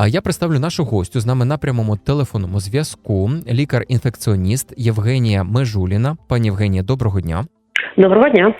А я представлю нашу гостю з нами на прямому телефонному зв'язку. Лікар-інфекціоніст Євгенія Межуліна. Пані Євгенія, доброго дня. Доброго дня.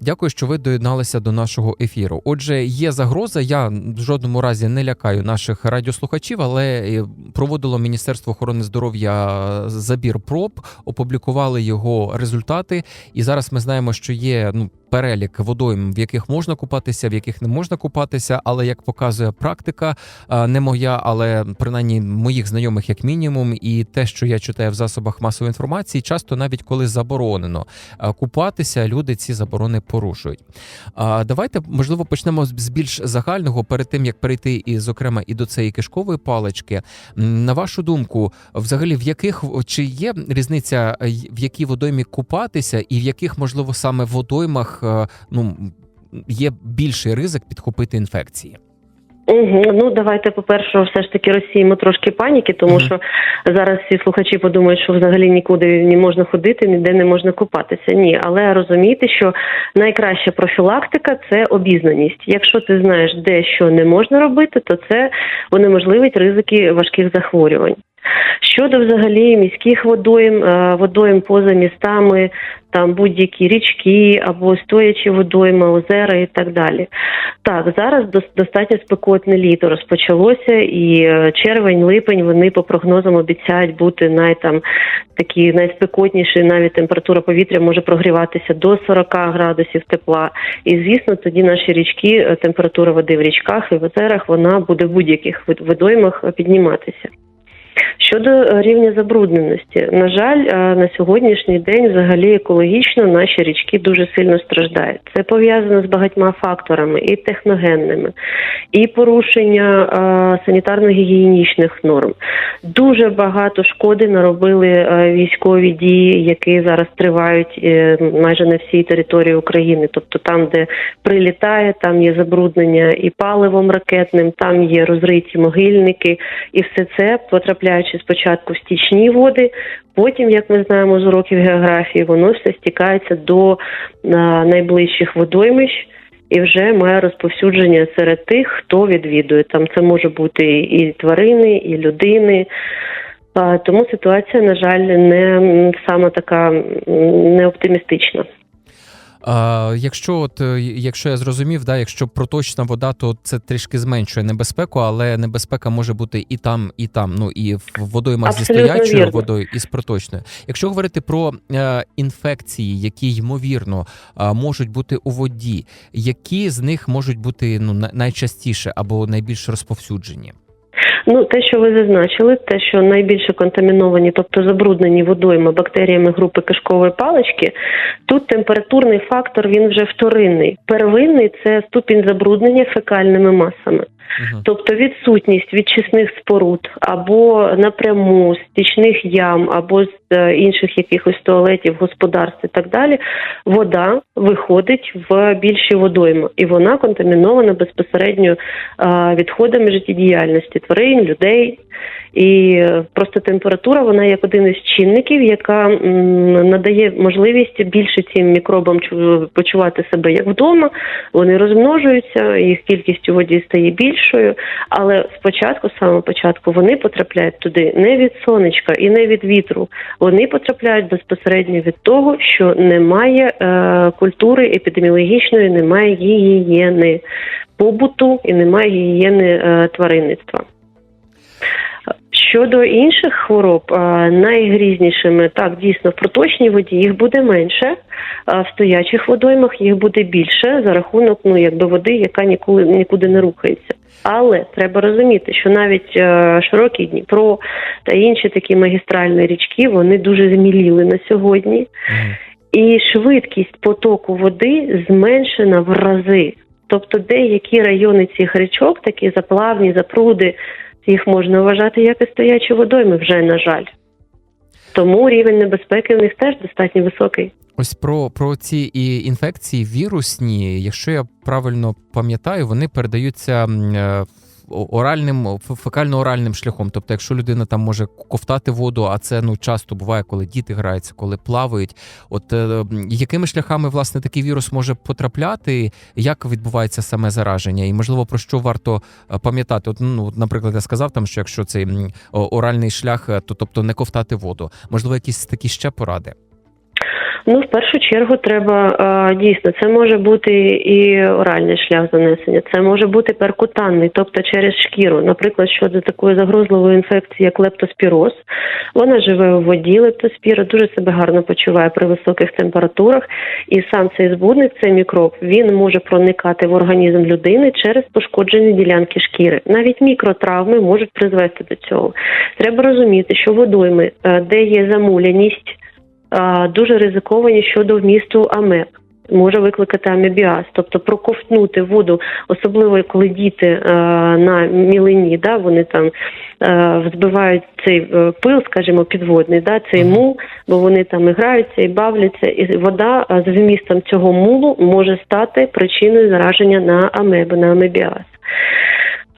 Дякую, що ви доєдналися до нашого ефіру. Отже, є загроза. Я в жодному разі не лякаю наших радіослухачів, але е, проводило Міністерство охорони здоров'я забір проб, опублікували його результати. І зараз ми знаємо, що є ну перелік водойм, в яких можна купатися, в яких не можна купатися. Але як показує практика, не моя, але принаймні моїх знайомих, як мінімум, і те, що я читаю в засобах масової інформації, часто навіть коли заборонено купатися, люди ці заборони порушують. Давайте можливо почнемо з з більш загального перед тим як перейти і, зокрема, і до цієї кишкової палички. На вашу думку, взагалі, в яких чи є різниця, е, в якій водоймі купатися, і в яких можливо саме водоймах е, ну є більший ризик підхопити інфекції? Угу. Ну давайте, по-перше, все ж таки розсіємо трошки паніки, тому Мгм. що зараз всі слухачі подумають, що взагалі нікуди не можна ходити, ніде не можна купатися. Ні, але розумійте, що найкраща профілактика це обізнаність. Якщо ти знаєш, де що не можна робити, то це унеможливить ризики важких захворювань. Щодо взагалі міських водойм, е, водойм поза містами, там будь-які річки або стоячі водойми, озера і так далі. Так, зараз дос- достатньо спекотне літо розпочалося, і е, червень, липень вони по прогнозам обіцяють бути най там такі найспекотніші. Навіть температура повітря може прогріватися до 40 градусів тепла. І звісно, тоді наші річки, е, температура води в річках і в озерах, вона буде в будь-яких водоймах е, підніматися. Щодо е, рівня забрудненості, на жаль, е, на сьогоднішній день взагалі екологічно наші річки дуже сильно страждають. Це пов'язано з багатьма факторами, і техногенними, і порушення е, санітарно-гігієнічних норм. Дуже багато шкоди наробили військові дії, які зараз тривають майже на всій території України. Тобто там, де прилітає, там є забруднення і паливом ракетним, там є розриті могильники, і все це потрапляючи спочатку в стічні води. Потім, як ми знаємо з уроків географії, воно все стікається до найближчих водоймищ. І вже має розповсюдження серед тих, хто відвідує. Там це може бути і тварини, і людини. Тому ситуація, на жаль, не саме така не оптимістична. А, якщо от е, якщо я зрозумів, да, якщо проточна вода, то це трішки зменшує небезпеку, але небезпека може бути і там, і там. Ну і в водоймах зі стоячою вірно. водою, і з проточною. Якщо говорити про е, інфекції, які ймовірно е, можуть бути у воді, які з них можуть бути ну на- найчастіше або найбільш розповсюджені? Ну, те, що ви зазначили, те, що найбільше контаміновані, тобто забруднені водойми бактеріями групи кишкової палички, тут температурний фактор він вже вторинний. Первинний це ступінь забруднення фекальними масами. Тобто відсутність відчисних споруд або напряму стічних ям, або з е, інших якихось туалетів, господарств і так далі, вода виходить в більші водойми, і вона контамінована безпосередньо е, відходами життєдіяльності тварин, людей. І е, просто температура вона як один із чинників, яка надає можливість більше цим мікробам чу- почувати себе як вдома. Вони розмножуються, їх кількість у воді стає більшою. Але спочатку, самого початку, вони потрапляють туди не від сонечка і не від вітру. Вони потрапляють безпосередньо від того, що немає е, культури епідеміологічної, немає гігієни побуту і немає гігієни е, тваринництва. Щодо інших хвороб, е, найгрізнішими так дійсно в проточній воді їх буде менше, а в стоячих водоймах їх буде більше за рахунок ну якби води, яка ніколи нікуди не рухається. Але треба розуміти, що навіть е, широкий Дніпро та інші такі магістральні річки вони дуже зміліли на сьогодні, і швидкість потоку води зменшена в рази. Тобто деякі райони цих річок, такі заплавні, запруди, їх можна вважати як і стоячі водойми, вже на жаль. Тому рівень небезпеки в них теж достатньо високий. Ось про, про ці і інфекції вірусні, якщо я правильно пам'ятаю, вони передаються е, оральним фекально-оральним шляхом. Тобто, якщо людина там може ковтати воду, а це ну часто буває, коли діти граються, коли плавають. От е, якими шляхами власне такий вірус може потрапляти? Як відбувається саме зараження? І можливо про що варто е, пам'ятати? От, ну, наприклад, я сказав там, що якщо цей оральний шлях, е, то тобто не ковтати воду. Можливо, якісь такі ще поради. Ну, в першу чергу, треба е, дійсно це може бути і оральний шлях занесення, це може бути перкутанний, тобто через шкіру. Наприклад, щодо такої загрозливої інфекції, як лептоспіроз, вона живе у воді. Лептоспіра дуже себе гарно почуває при високих температурах, і сам цей збудник, цей мікроб, він може проникати в організм людини через пошкоджені ділянки шкіри. Навіть мікротравми можуть призвести до цього. Треба розуміти, що водойми, е, де є замуляність дуже ризиковані щодо вмісту амеб. Може викликати амебіаз, тобто проковтнути воду, особливо коли діти е, на мілині, да, вони там е, збивають цей е, пил, скажімо, підводний, да, цей мул, бо вони там і граються і бавляться, і вода е, з вмістом цього мулу може стати причиною зараження на амеби, на амебіаз.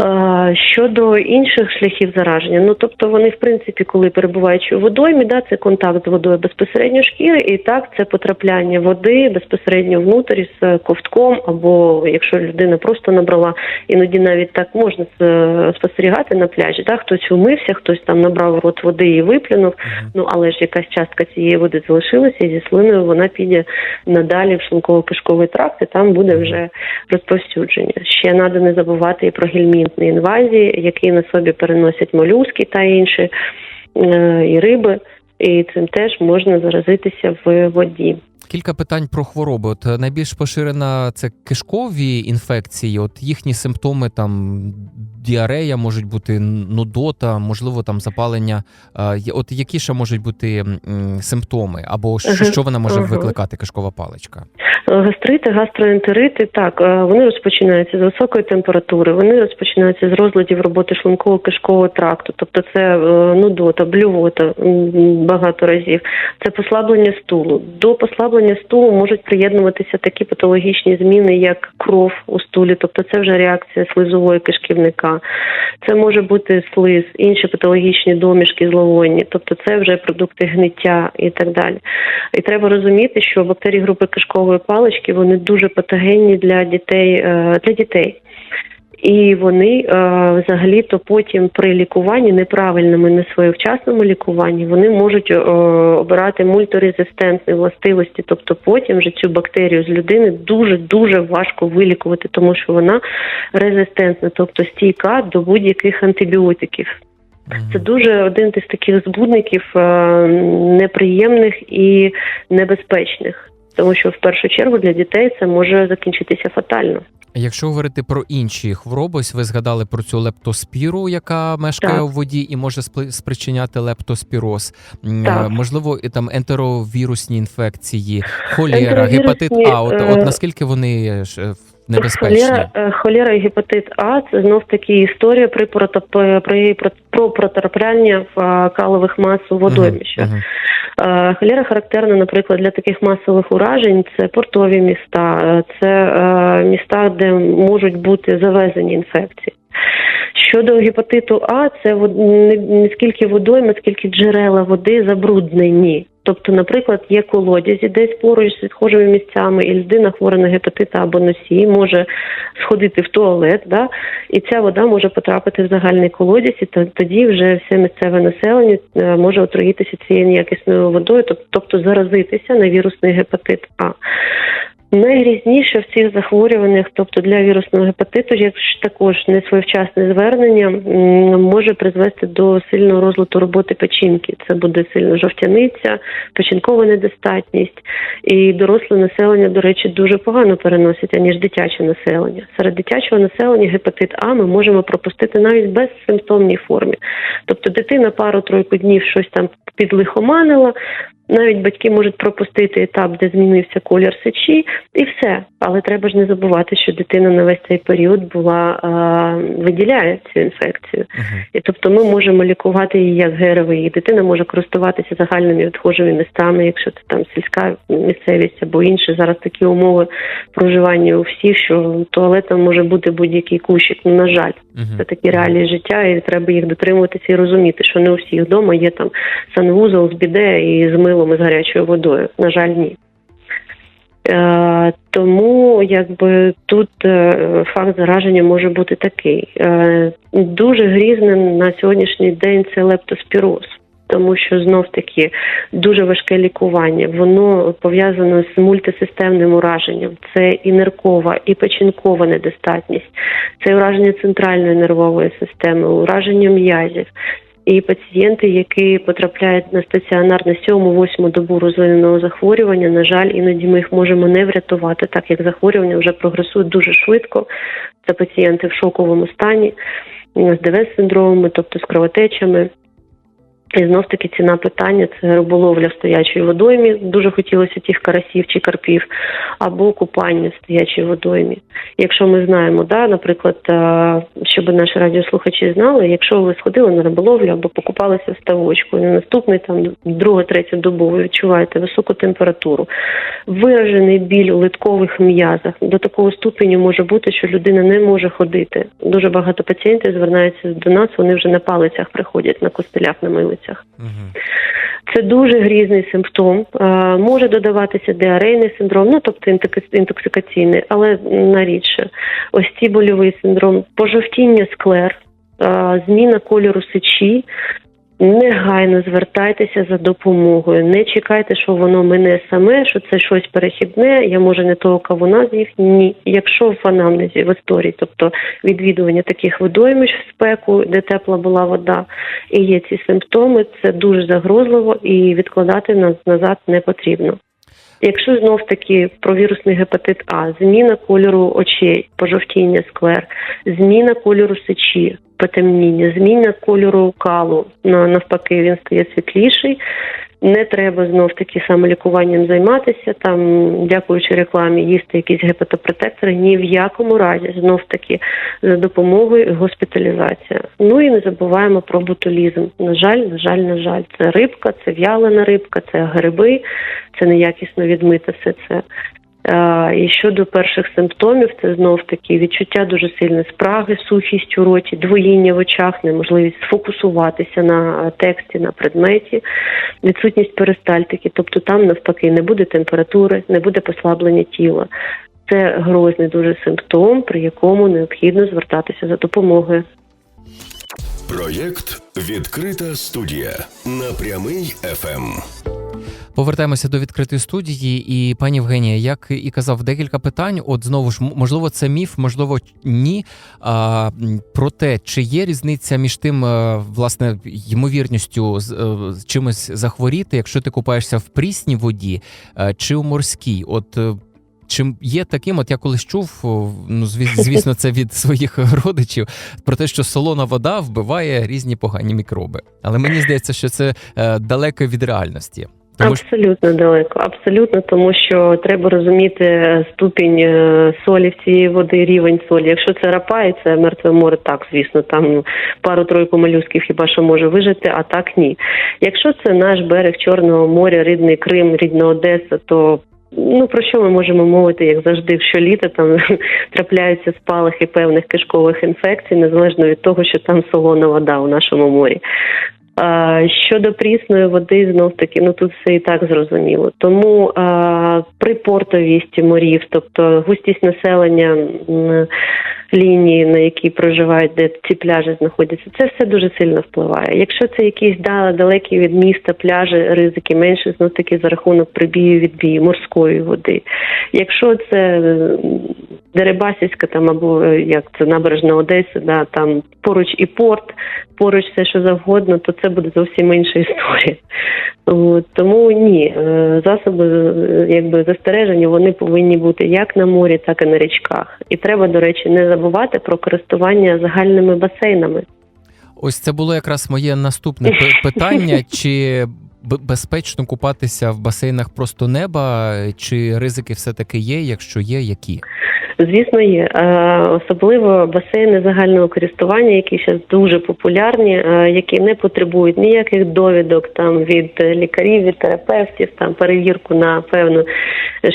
Е, Щодо інших шляхів зараження, ну тобто вони, в принципі, коли перебуваючи у водоймі, да, це контакт з водою безпосередньо шкіри, і так це потрапляння води безпосередньо внутрі з ковтком, або якщо людина просто набрала, іноді навіть так можна спостерігати на пляжі. Да, хтось умився, хтось там набрав рот води і виплюнув. Ну але ж якась частка цієї води залишилася, і зі слиною вона піде надалі в шлунково-кишковий тракт, і там буде вже розповсюдження. Ще треба не забувати і про гельмінтні інвазії, які на собі переносять молюски та інші е, і риби, і цим теж можна заразитися в воді. Кілька питань про хвороби. От е, найбільш поширена це кишкові інфекції. От їхні симптоми там діарея можуть бути нудота, можливо, там запалення. Е, От які ще можуть бути симптоми, або що, що вона може викликати кишкова паличка? Е, Гастрити, гастроентерити, так, е, вони розпочинаються з високої температури, вони розпочинаються з розладів роботи шлунково-кишкового тракту, тобто це нудота, блювота багато разів, це послаблення стулу. До послаблення стулу можуть приєднуватися такі патологічні зміни, як кров у стулі, тобто це вже реакція слизової кишківника. Це може бути слиз, інші патологічні домішки зловонні, тобто це вже продукти гниття і так далі. І треба розуміти, що бактерії групи кишкової палички вони дуже патогенні для дітей е, для дітей. І вони е, взагалі-то потім при лікуванні неправильному, не своєвчасному лікуванні, вони можуть е, обирати мульторезистентні властивості. Тобто потім вже цю бактерію з людини дуже дуже важко вилікувати, тому що вона резистентна, тобто стійка до будь-яких антибіотиків. Це дуже один із таких збудників е, неприємних і небезпечних, тому що в першу чергу для дітей це може закінчитися фатально. Якщо говорити про інші хвороби, ось ви згадали про цю лептоспіру, яка мешкає Так. у воді і може спричиняти лептоспіроз. Так. е, Можливо, і там ентеровірусні інфекції, холера, гепатит А. От, е, от наскільки вони е, е, небезпечні? Холера, е, холера і гепатит А це знов таки історія при протоп- при про- про протрапляння в калових мас у водоймища. Мгм, мгм. Е, Холера характерна, наприклад, для таких масових уражень. Це портові міста, е, це міста, де можуть бути завезені інфекції. Щодо гепатиту А, це не, не скільки водойми, скільки джерела води забруднені. Тобто, наприклад, є колодязі десь поруч з відхожими місцями, і людина хвора на гепатит або носій може сходити в туалет, да, і ця вода може потрапити в загальний колодязь, і то- тоді вже все місцеве населення е, може отруїтися цією неякісною водою, тобто заразитися на вірусний гепатит А. Найрізніше в цих захворюваннях, тобто для вірусного гепатиту, якщо також несвоєвчасне звернення може призвести до сильного розладу роботи печінки. Це буде сильно жовтяниця, печінкова недостатність. І доросле населення, до речі, дуже погано переносить, аніж дитяче населення. Серед дитячого населення гепатит А ми можемо пропустити навіть без симптомній формі. Тобто дитина пару-тройку днів щось там підлихоманила, Навіть батьки можуть пропустити етап, де змінився колір сечі, і все. Але треба ж не забувати, що дитина на весь цей період була е, виділяє цю інфекцію. Мгм. І тобто ми можемо лікувати її як ГРВІ. Дитина може користуватися загальними відхожими містами, якщо це там сільська місцевість або інше. Зараз такі умови проживання у всіх, що туалетом може бути будь-який кущик. Ну, на жаль, Мгм. це такі реалії життя, і треба їх дотримуватися і розуміти, що не у всіх вдома є там санвузол з біде і з милом і з гарячою водою. На жаль, ні. Е, тому якби тут е, факт зараження може бути такий. Е, дуже грізним на сьогоднішній день це лептоспіроз. Тому що знов таки дуже важке лікування, воно пов'язано з мультисистемним ураженням. Це і ниркова, і печінкова недостатність, це ураження центральної нервової системи, ураження м'язів. І пацієнти, які потрапляють на стаціонар на 7-8 добу розвиненого захворювання, на жаль, іноді ми їх можемо не врятувати, так як захворювання вже прогресують дуже швидко. Це пацієнти в шоковому стані з ДВС-синдромами, тобто з кровотечами. І знов таки ціна питання це риболовля в стоячій водоймі. Дуже хотілося тих карасів чи карпів, або купання в стоячій водоймі. Якщо ми знаємо, да, наприклад, щоб наші радіослухачі знали, якщо ви сходили на риболовлю або покупалися в ставочку, на наступний там другу, третю добу ви відчуваєте високу температуру, виражений біль у литкових м'язах до такого ступеню може бути, що людина не може ходити. Дуже багато пацієнтів звертаються до нас, вони вже на палицях приходять на костелях, на милицях. Мгм. Це дуже грізний симптом. Може додаватися діарейний синдром, ну тобто інтокс- інтоксикаційний, але найрідше. Ось ці больовий синдром, пожовтіння склер, зміна кольору сечі. Негайно звертайтеся за допомогою. Не чекайте, що воно мене саме, що це щось перехідне. Я може не того кавуна з'їв. Ні. Якщо в анамнезі в історії, тобто відвідування таких водоймищ в спеку, де тепла була вода, і є ці симптоми, це дуже загрозливо і відкладати нас назад не потрібно. Якщо знов таки про вірусний гепатит А, зміна кольору очей, пожовтіння склер, зміна кольору сечі, потемніння, зміна кольору калу, на- навпаки, він стає світліший. Не треба знов таки самолікуванням займатися, там, дякуючи рекламі, їсти якісь гепатопротектори. Ні в якому разі знов таки за допомогою госпіталізація. Ну і не забуваємо про ботулізм. На жаль, на жаль, на жаль, це рибка, це в'ялена рибка, це гриби, це неякісно відмите все це. Е, І щодо перших симптомів, це знов таки відчуття дуже сильне спраги, сухість у роті, двоїння в очах, неможливість сфокусуватися на тексті, на предметі, відсутність перистальтики, тобто там навпаки не буде температури, не буде послаблення тіла. Це грозний дуже симптом, при якому необхідно звертатися за допомогою. Проєкт Відкрита студія на прямий ФМ. Повертаємося до відкритої студії, і пані Євгенія, як і казав, декілька питань. От знову ж, можливо, це міф, можливо, ні. А, про те, чи є різниця між тим, е, власне, ймовірністю з, е, чимось захворіти, якщо ти купаєшся в прісній воді е, чи у морській? От е, чи є таким, от я колись чув, ну зві- звісно, це від своїх родичів, про те, що солона вода вбиває різні погані мікроби. Але мені здається, що це далеко від реальності. Тому що Абсолютно далеко, абсолютно, тому що треба розуміти ступінь е, солі в цієї води, рівень солі. Якщо це рапа і це мертве море, так звісно, там пару-тройку молюсків хіба що може вижити, а так ні. Якщо це наш берег Чорного моря, рідний Крим, рідна Одеса, то Ну про що ми можемо мовити, як завжди, щоліта там трапляються спалахи певних кишкових інфекцій, незалежно від того, що там солона вода у нашому морі. Щодо прісної води, знов таки, ну тут все і так зрозуміло. Тому а, при портовісті морів, тобто густість населення лінії, на якій проживають, де ці пляжі знаходяться, це все дуже сильно впливає. Якщо це якісь да, далекі від міста пляжі, ризики менше, знов таки за рахунок прибію відбію морської води. Якщо це Дерибасівська там або е, як це набережна Одеси, да там поруч і порт, поруч все що завгодно, то це буде зовсім інша історія. От, тому ні, е, засоби е, якби застереження вони повинні бути як на морі, так і на річках. І треба, до речі, не забувати про користування загальними басейнами. Ось це було якраз моє наступне питання. Чи безпечно купатися в басейнах просто неба, чи ризики все-таки є? Якщо є, які? Звісно, є Е, особливо басейни загального користування, які зараз дуже популярні, е, які не потребують ніяких довідок там від лікарів, від терапевтів, там перевірку на певну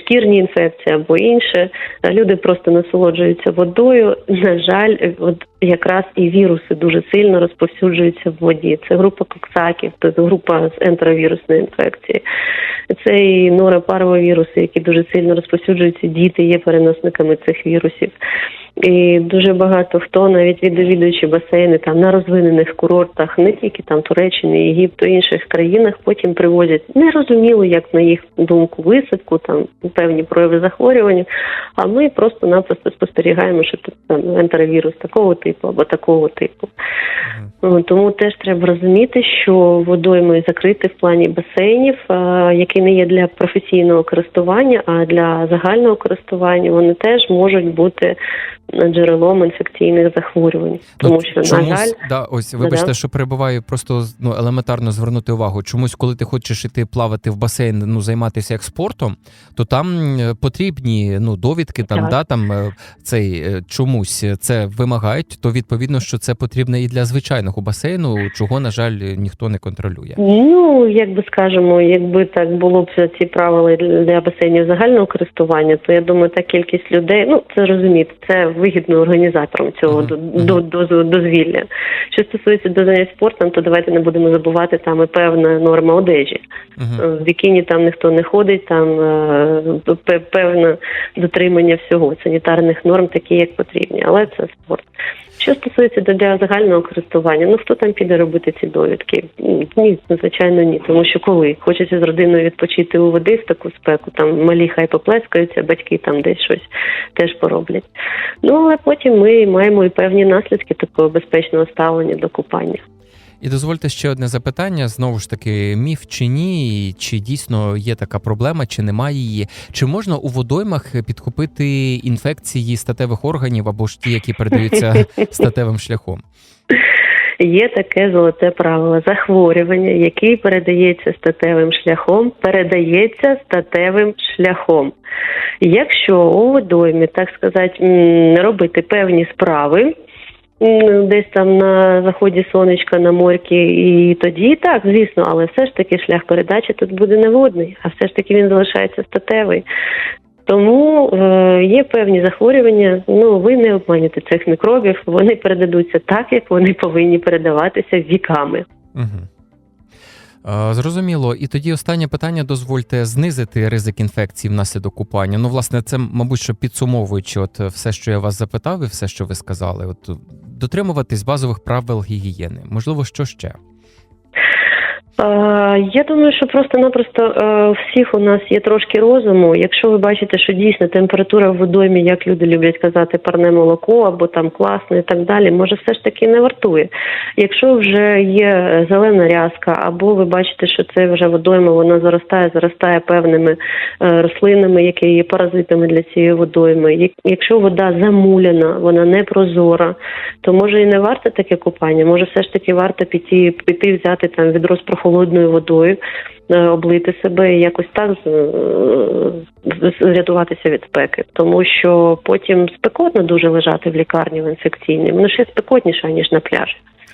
шкірні інфекції або інше. Е, Люди просто насолоджуються водою. На жаль, от якраз і віруси дуже сильно розповсюджуються в воді. Це група коксаків, тобто група з ентеровірусної інфекції. Це і віруси, які дуже сильно розповсюджуються. Діти є переносниками цих вірусів. І дуже багато хто, навіть відвідуючи басейни там на розвинених курортах, не тільки там Туреччини, Єгипту, інших країнах, потім привозять нерозуміло, як на їх думку, висадку, там певні прояви захворювання. А ми просто-напросто спостерігаємо, що тут там ентеровірус такого типу або такого типу. Ну, Тому теж треба розуміти, що водойми закриті в плані басейнів, які не є для професійного користування, а для загального користування, вони теж можуть бути джерелом інфекційних захворювань. Тому Ну, що, на жаль, да, ось вибачте, Да-да. що перебуваю, просто ну елементарно звернути увагу. Чомусь, коли ти хочеш іти плавати в басейн, ну займатися як спортом, то там е, потрібні ну довідки, там Так. да там е, цей е, чомусь це вимагають. То відповідно, що це потрібно і для звичайного басейну, чого на жаль ніхто не контролює. Ну, як би скажемо, якби так було б ці правила для басейнів загального користування, то я думаю, та кількість людей, ну це розуміти, це вигідно організаторам цього до, до, до, дозвілля. Що стосується до спортом, то давайте не будемо забувати там і певна норма одежі. Угу. В бікіні там ніхто не ходить, там е, певне дотримання всього санітарних норм, такі як потрібні, але це спорт. Що стосується для загального користування, ну хто там піде робити ці довідки? Ні, звичайно, ні. Тому що коли хочеться з родиною відпочити у води в таку спеку, там малі хай поплескаються, батьки там десь щось теж пороблять. Ну але потім ми маємо і певні наслідки такого безпечного ставлення до купання. І дозвольте ще одне запитання: знову ж таки, міф чи ні, чи дійсно є така проблема, чи немає її? Чи можна у водоймах підхопити інфекції статевих органів або ж ті, які передаються статевим шляхом? Є таке золоте правило. Захворювання, яке передається статевим шляхом, передається статевим шляхом. Якщо у водоймі, так сказати, робити певні справи. Десь там на заході сонечка на морці, і тоді так, звісно, але все ж таки шлях передачі тут буде не водний, а все ж таки він залишається статевий. Тому е, є певні захворювання. Ну ви не обманюєте цих мікробів. Вони передадуться так, як вони повинні передаватися віками. Угу. Зрозуміло, і тоді останнє питання дозвольте знизити ризик інфекції внаслідок купання. Ну, власне, це, мабуть, що підсумовуючи, от все, що я вас запитав, і все, що ви сказали, от дотримуватись базових правил гігієни. Можливо, що ще? Я думаю, що просто-напросто е, всіх у нас є трошки розуму. Якщо ви бачите, що дійсно температура в водоймі, як люди люблять казати, парне молоко або там класно і так далі, може все ж таки не вартує. Якщо вже є зелена рязка, або ви бачите, що це вже водойма, вона заростає, заростає певними е, рослинами, які є паразитами для цієї водойми. Якщо вода замуляна, вона не прозора, то може і не варто таке купання. Може, все ж таки варто піти, піти взяти там відро з прохолодною водою, е, облити себе і якось так е, рятуватися від спеки. Тому що потім спекотно дуже лежати в лікарні в інфекційній. Воно ще спекотніше, ніж на пляжі.